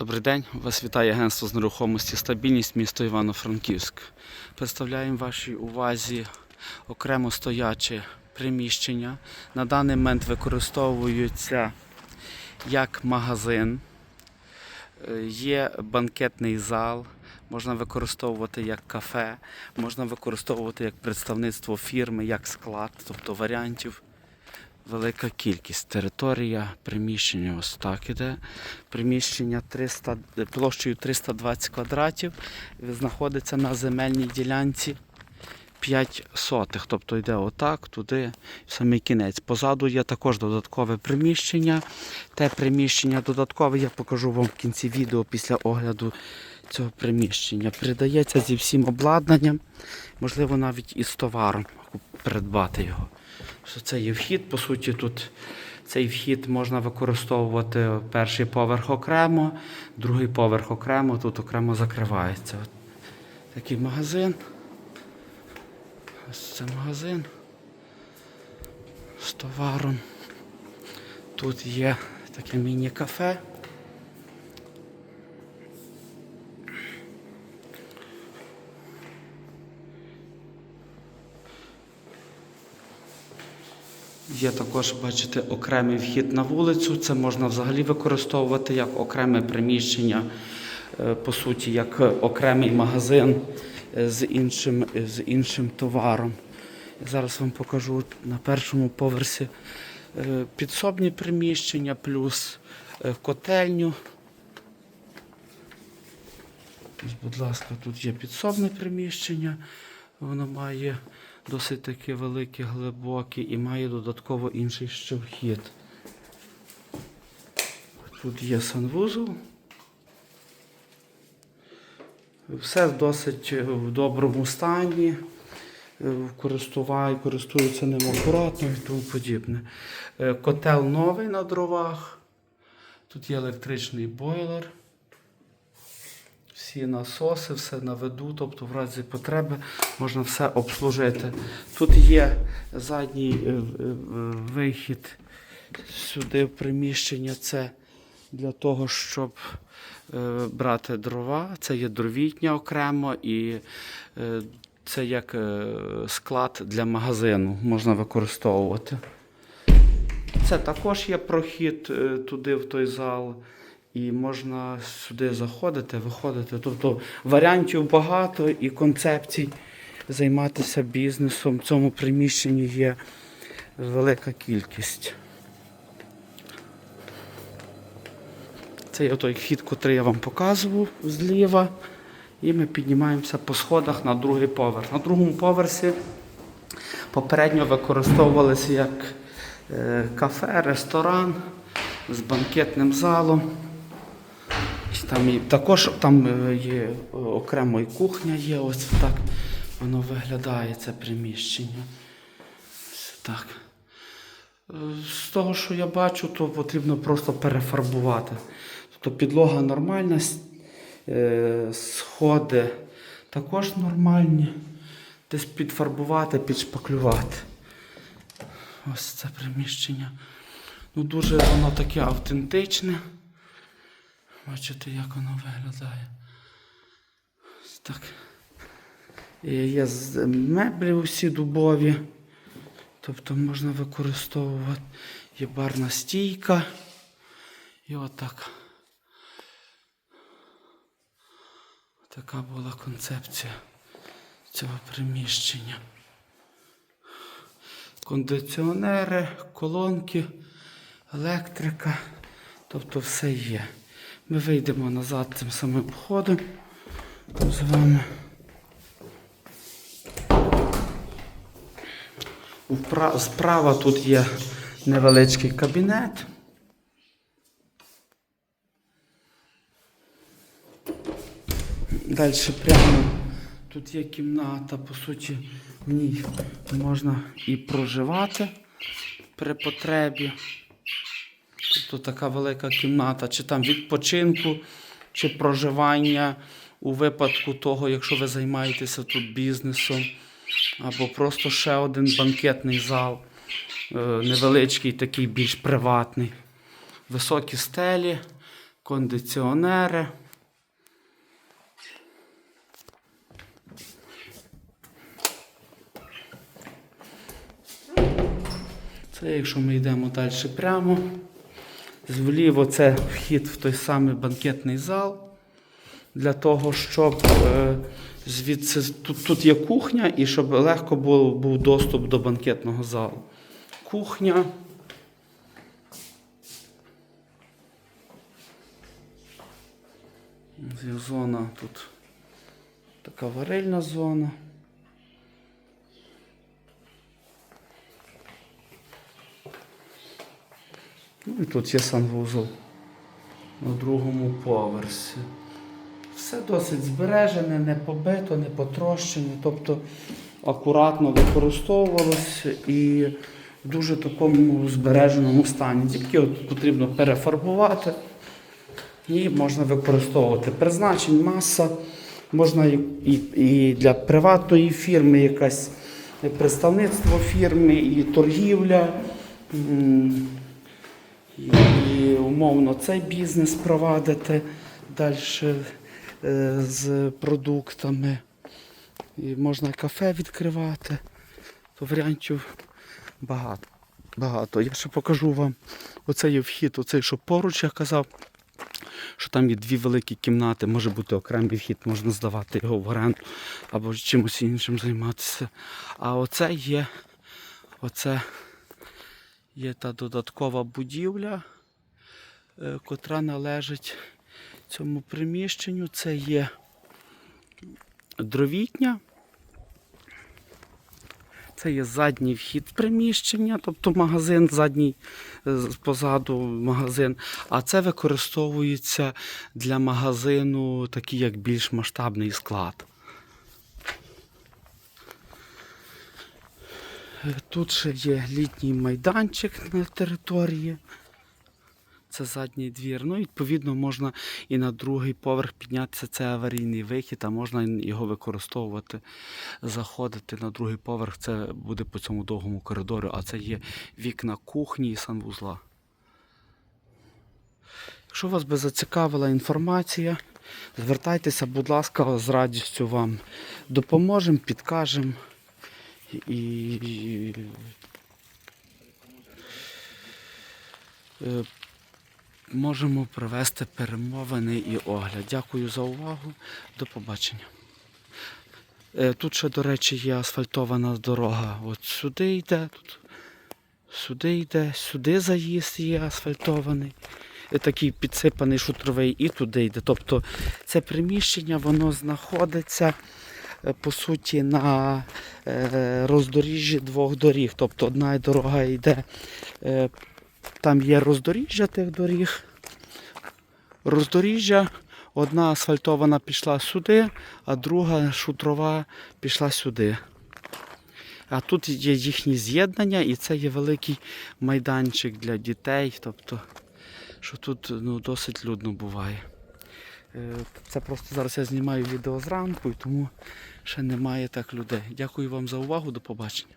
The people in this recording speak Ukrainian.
Добрий день, вас вітає агентство з нерухомості Стабільність місто Івано-Франківськ. Представляємо вашій увазі окремо стояче приміщення. На даний момент використовуються як магазин, Е, є банкетний зал, можна використовувати як кафе, можна використовувати як представництво фірми, як склад, тобто варіантів велика кількість. Територія приміщення ось так іде. Приміщення 300, е, площею 320 квадратів знаходиться на земельній ділянці 5 сотих. Тобто йде отак, туди, в самий кінець. Позаду є також додаткове приміщення. Те приміщення додаткове я покажу вам в кінці відео після огляду цього приміщення. Придається зі всім обладнанням, можливо, навіть із товаром придбати його це є вхід. По суті, тут цей вхід можна використовувати перший поверх окремо, другий поверх окремо, тут окремо закривається. От такий магазин. Ось це магазин з товаром. Тут є таке міні-кафе. Є також, бачите, окремий вхід на вулицю. Це можна взагалі використовувати як окреме приміщення, е, по суті, як окремий магазин е, з іншим, е, з іншим товаром. Зараз вам покажу на першому поверсі підсобні приміщення, плюс котельню. Будь ласка, тут є підсобне приміщення. Воно має досить таки велике, глибоке і має додатково інший ще вхід. Тут є санвузол. Все досить е, в доброму стані. Е, Користуваю, користуються ним акуратно і тому подібне. Е, Котел новий на дровах. Тут є електричний бойлер. Всі насоси, все на виду, тобто в разі потреби можна все обслужити. Тут є задній е, е, вихід сюди в приміщення. Це для того, щоб е, брати дрова. Це є дровітня окремо і це як склад для магазину можна використовувати. Це також є прохід туди, в той зал, і можна сюди заходити, виходити. Тобто варіантів багато і концепцій займатися бізнесом в цьому приміщенні є велика кількість. Це є той вхід, який я вам показував зліва. І ми піднімаємося по сходах на другий поверх. На другому поверсі попередньо використовувалися як е, кафе, ресторан з банкетним залом. Там і, також там е, є е, окремо і кухня є, ось так воно виглядає, це приміщення. Ось так. Е, З того, що я бачу, то потрібно просто перефарбувати. Тобто підлога нормальна, сходи також нормальні. Десь підфарбувати, підшпаклювати. Ось це приміщення. Ну, дуже воно таке автентичне. Бачите, як воно виглядає. Ось так. Є меблі усі дубові. Тобто можна використовувати. Є барна стійка. І отак. Така була концепція цього приміщення. Кондиціонери, колонки, електрика. Тобто все є. Ми вийдемо назад цим самим ходом з вами. Справа тут є невеличкий кабінет. Далі прямо тут є кімната, по суті, в ній можна і проживати при потребі. Тобто така велика кімната, чи там відпочинку, чи проживання у випадку того, якщо ви займаєтеся тут бізнесом, або просто ще один банкетний зал, е, невеличкий, такий більш приватний. Високі стелі, кондиціонери. Це якщо ми йдемо далі прямо. Вліво це вхід в той самий банкетний зал. Для того, щоб е, звідси тут, тут є кухня і щоб легко було, був доступ до банкетного залу. Кухня. Зона тут така варильна зона. І тут є санвузол на другому поверсі. Все досить збережене, не побито, не потрощене, тобто акуратно використовувалося і в дуже такому збереженому стані. Тільки от потрібно перефарбувати і можна використовувати. Призначень маса, можна і, і, для приватної фірми якась представництво фірми, і торгівля. Умовно цей бізнес провадити далі з продуктами. І можна кафе відкривати. То варіантів багато. багато. Я ще покажу вам оцей вхід, оцей, що поруч я казав, що там є дві великі кімнати, може бути окремий вхід, можна здавати його в оренду або чимось іншим займатися. А оце є, оце є та додаткова будівля, е, котра належить цьому приміщенню. Це є дровітня. Це є задній вхід приміщення, тобто магазин, задній е, позаду магазин. А це використовується для магазину такий як більш масштабний склад. Е, Тут ще є літній майданчик на території. Це задній двір. Ну, відповідно, можна і на другий поверх піднятися. Це аварійний вихід, а можна його використовувати, заходити на другий поверх. Це буде по цьому довгому коридору, а це є вікна кухні і санвузла. Якщо вас би зацікавила інформація, звертайтеся, будь ласка, з радістю вам допоможемо, підкажемо. І, е, можемо провести перемовини і огляд. Дякую за увагу. До побачення. Е, Тут ще, до речі, є асфальтована дорога. От сюди йде, тут, сюди йде, сюди заїзд є асфальтований. Е, Такий підсипаний шутровий і туди йде. Тобто це приміщення воно знаходиться е, по суті на роздоріжжі двох доріг. Тобто одна дорога йде, там є роздоріжжя тих доріг. Роздоріжжя, одна асфальтована пішла сюди, а друга шутрова пішла сюди. А тут є їхні з'єднання, і це є великий майданчик для дітей. Тобто, що тут ну, досить людно буває. Е, Це просто зараз я знімаю відео зранку, і тому ще немає так людей. Дякую вам за увагу, до побачення.